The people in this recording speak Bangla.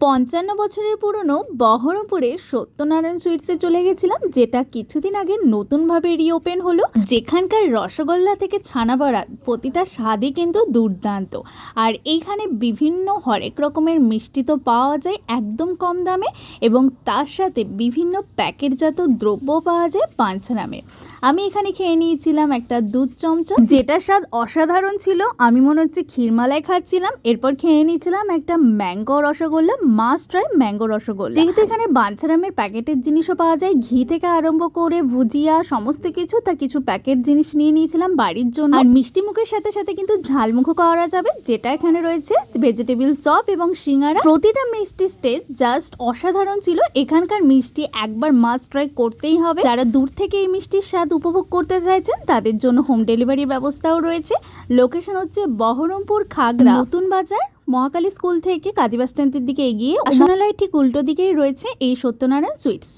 পঞ্চান্ন বছরের পুরনো বহরমপুরে সত্যনারায়ণ সুইটসে চলে গেছিলাম, যেটা কিছুদিন আগে নতুনভাবে রিওপেন হলো। যেখানকার রসগোল্লা থেকে ছানা বড়া, প্রতিটা স্বাদই কিন্তু দুর্দান্ত। আর এইখানে বিভিন্ন হরেক রকমের মিষ্টি তো পাওয়া যায় একদম কম দামে, এবং তার সাথে বিভিন্ন প্যাকেটজাত দ্রব্য পাওয়া যায় পাঁচ নামে আমি এখানে খেয়ে নিয়েছিলাম একটা দুধ চমচম যেটার স্বাদ অসাধারণ ছিল আমি মনে হচ্ছে ক্ষীরমালাই খাচ্ছিলাম। এরপর খেয়ে নিয়েছিলাম একটা mango rasgulla must try mango rasgulla. যেহেতু এখানে বাঞ্ছারামের প্যাকেটের জিনিসও পাওয়া যায় ঘি থেকে আরম্ভ করে ভুজিয়া সমস্ত কিছু তা কিছু প্যাকেট জিনিস নিয়ে নিয়েছিলাম বাড়ির জন্য। আর মিষ্টি মুখের সাথে সাথে কিন্তু ঝালমুখও করা যাবে যেটা এখানে রয়েছে ভেজিটেবল চপ এবং সিঙ্গারা। প্রতিটা মিষ্টি স্টেজ জাস্ট অসাধারণ ছিল এখানকার মিষ্টি একবার মাস্ট ট্রাই করতেই হবে। যারা দূর থেকে এই মিষ্টির স্বাদ উপভোগ করতে চাইছেন তাদের জন্য হোম ডেলিভারির ব্যবস্থাও রয়েছে। লোকেশন হচ্ছে বহরমপুর খাগড়া। নতুন বাজার মহাকালী স্কুল থেকে কাদিবা স্ট্যান্ডের দিকে এগিয়ে আসনালয় ঠিক উল্টো দিকেই রয়েছে এই সত্যনারায়ণ সুইটস।